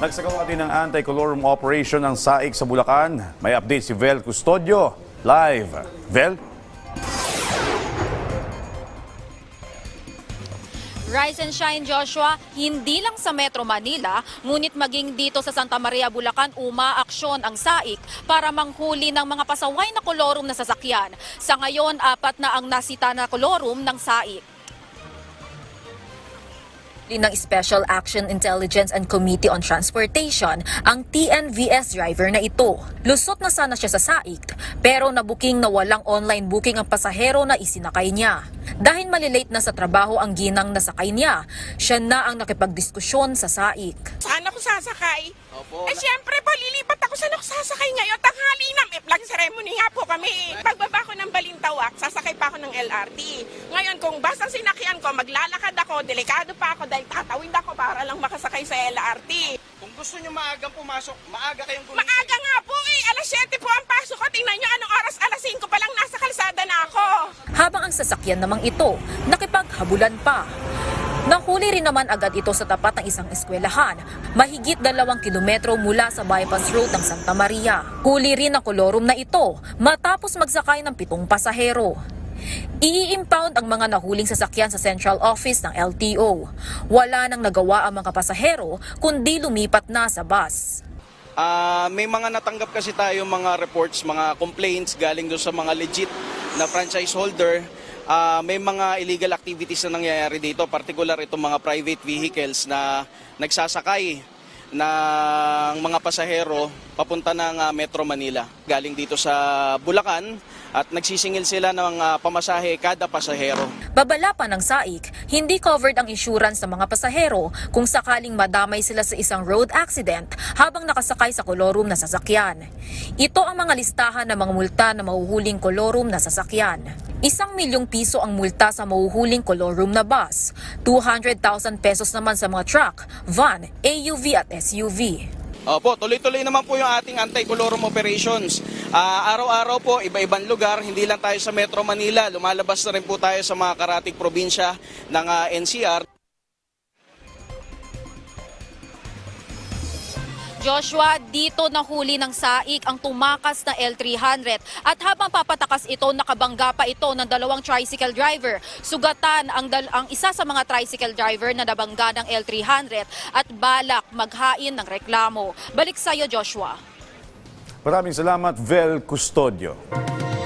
Nagsagawa din ng anti-colorum operation ang SAIC sa Bulacan. May update si Vel Custodio. Live. Vel? Rise and shine Joshua, hindi lang sa Metro Manila, ngunit maging dito sa Santa Maria, Bulacan, umaaksyon ang SAIC para manghuli ng mga pasaway na kolorum na sasakyan. Sa ngayon, apat na ang nasita na kolorum ng SAIC ng Special Action Intelligence and Committee on Transportation ang TNVS driver na ito. Lusot na sana siya sa SAIC pero nabuking na walang online booking ang pasahero na isinakay niya. Dahil malilate na sa trabaho ang ginang nasakay niya, siya na ang nakipagdiskusyon sa SAIC. Saan ako sasakay? Eh siyempre po, lilipat ako. Saan ako sasakay ngayon? Tanghali flag ceremony nga po kami. Pagbaba ko ng Balintawak, sasakay pa ako ng LRT. Ngayon, kung basta sinakyan ko, maglalakad ako, delikado pa ako dahil tatawid ako para lang makasakay sa LRT. Kung gusto nyo maagang pumasok, maaga kayong gumising. Maaga nga po eh. Alas 7 po ang pasok ko. Tingnan nyo anong oras. Alas 5 pa lang nasa kalsada na ako. Habang ang sasakyan namang ito, nakipaghabulan pa. Nahuli rin naman agad ito sa tapat ng isang eskwelahan, mahigit dalawang kilometro mula sa bypass road ng Santa Maria. Huli rin ang kolorum na ito matapos magsakay ng pitong pasahero. I-impound ang mga nahuling sasakyan sa central office ng LTO. Wala nang nagawa ang mga pasahero kundi lumipat na sa bus. Ah, may mga natanggap kasi tayo mga reports, mga complaints galing doon sa mga legit na franchise holder. Ah, may mga illegal activities na nangyayari dito, particular itong mga private vehicles na nagsasakay ng mga pasahero papunta ng ah, Metro Manila. Galing dito sa Bulacan at nagsisingil sila ng ah, pamasahe kada pasahero. Babala pa ng SAIC, hindi covered ang insurance ng mga pasahero kung sakaling madamay sila sa isang road accident habang nakasakay sa kolorum na sasakyan. Ito ang mga listahan ng mga multa na mahuhuling kolorum na sasakyan. Isang milyong piso ang multa sa mahuhuling kolorum na bus, 200,000 pesos naman sa mga truck, van, AUV at SUV. Opo, tuloy-tuloy naman po yung ating anti-colorum operations. Ah, araw-araw po, iba-ibang lugar, hindi lang tayo sa Metro Manila, lumalabas na rin po tayo sa mga karatig probinsya ng ah, NCR. Joshua, dito nahuli ng SAIC ang tumakas na L300 at habang papatakas ito, nakabangga pa ito ng dalawang tricycle driver. Sugatan ang, ang isa sa mga tricycle driver na nabangga ng L300 at balak maghain ng reklamo. Balik sa iyo, Joshua. Maraming salamat, Vel Custodio.